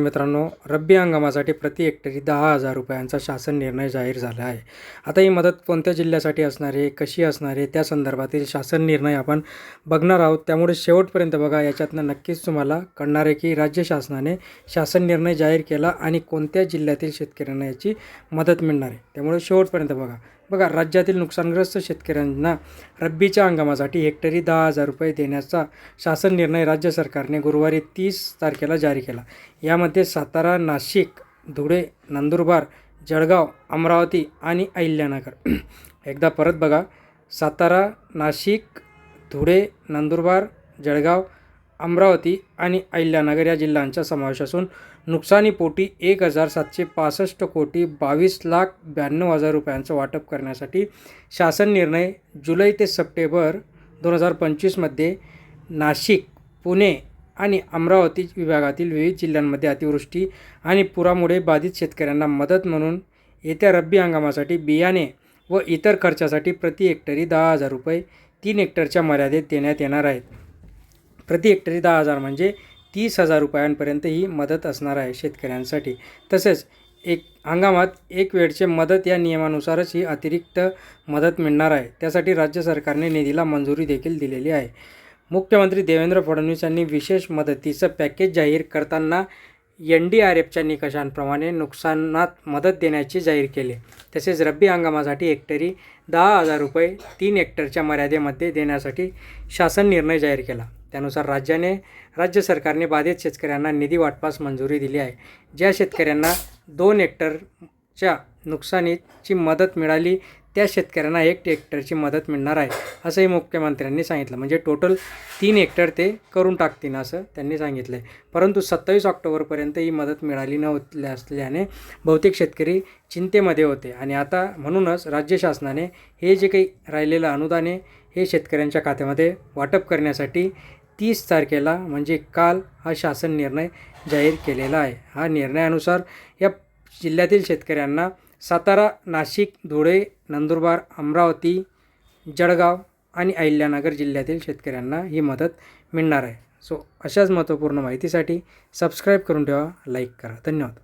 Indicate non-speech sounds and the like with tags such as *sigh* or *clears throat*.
मित्रांनो रब्बी हंगामासाठी प्रति हेक्टरी दहा हजार रुपयांचा शासन निर्णय जाहीर झाला आहे. आता ही मदत कोणत्या जिल्ह्यासाठी असणार आहे कशी असणार आहे त्या संदर्भातील शासन निर्णय आपण बघणार आहोत. त्यामुळे शेवटपर्यंत बघा याच्यातनं नक्कीच तुम्हाला कळणार आहे की राज्य शासनाने शासन निर्णय जाहीर केला आणि कोणत्या जिल्ह्यातील शेतकऱ्यांना याची मदत मिळणार आहे. त्यामुळे शेवटपर्यंत बघा. बघा राज्यातील नुकसानग्रस्त शेतकऱ्यांना रब्बीच्या हंगामासाठी हेक्टरी दहा हजार रुपये देण्याचा शासन निर्णय राज्य सरकारने गुरुवारी तीस तारखेला जारी केला. यामध्ये सातारा नाशिक धुळे नंदुरबार जळगाव अमरावती आणि अहिल्यानगर. *clears throat* एकदा परत बघा सातारा नाशिक धुळे नंदुरबार जळगाव अमरावती आणि अहिल्यानगर या जिल्ह्यांचा समावेश असून नुकसानीपोटी एक हजार सातशे पासष्ट कोटी बावीस लाख ब्याण्णव हजार रुपयांचं वाटप करण्यासाठी शासन निर्णय जुलै ते सप्टेंबर दोन हजार पंचवीसमध्ये नाशिक पुणे आणि अमरावती विभागातील विविध जिल्ह्यांमध्ये अतिवृष्टी आणि पुरामुळे बाधित शेतकऱ्यांना मदत म्हणून येत्या रब्बी हंगामासाठी बियाणे व इतर खर्चासाठी प्रति हेक्टरी दहा हजार रुपये तीन हेक्टरच्या मर्यादेत देण्यात येणार आहेत. प्रति हेक्टरी दहा हजार म्हणजे तीस हजार रुपयांपर्यंत ही मदत असणार आहे शेतकऱ्यांसाठी. तसेच एक हंगामात एक वेळचे मदत या नियमानुसारच ही अतिरिक्त मदत मिळणार आहे. त्यासाठी राज्य सरकारने निधीला मंजुरी देखील दिलेली आहे. मुख्यमंत्री देवेंद्र फडणवीस यांनी विशेष मदतीचं पॅकेज जाहीर करताना एन डी आर एफच्या निकषांप्रमाणे नुकसानात मदत देण्याचे जाहीर केले. तसेच रब्बी हंगामासाठी हेक्टरी दहा हजार रुपये तीन हेक्टरच्या मर्यादेमध्ये देण्यासाठी शासन निर्णय जाहीर केला. त्यानुसार राज्याने राज्य सरकारने बाधित शेतकऱ्यांना निधी वाटपास मंजुरी दिली आहे. ज्या शेतकऱ्यांना दोन हेक्टरच्या नुकसानीची मदत मिळाली त्या शेतकऱ्यांना एक हेक्टरची मदत मिळणार आहे असंही मुख्यमंत्र्यांनी सांगितलं. म्हणजे टोटल तीन हेक्टर ते करून टाकतील असं त्यांनी सांगितलं आहे परंतु सत्तावीस ऑक्टोबरपर्यंत ही मदत मिळाली नव्हती असल्याने बहुतेक शेतकरी चिंतेमध्ये होते. आणि आता म्हणूनच राज्य शासनाने हे जे काही राहिलेलं अनुदान आहे हे शेतकऱ्यांच्या खात्यामध्ये वाटप करण्यासाठी तीस तारखेला म्हणजे काल हा शासन निर्णय जाहीर केलेला आहे. हा निर्णयानुसार या जिल्ह्यातील शेतकऱ्यांना सातारा नाशिक धुळे नंदुरबार अमरावती जळगाव आणि अहिल्यानगर जिल्ह्यातील शेतकऱ्यांना ही मदत मिळणार आहे. सो अशाच महत्त्वपूर्ण माहितीसाठी सबस्क्राईब करून ठेवा लाईक करा. धन्यवाद.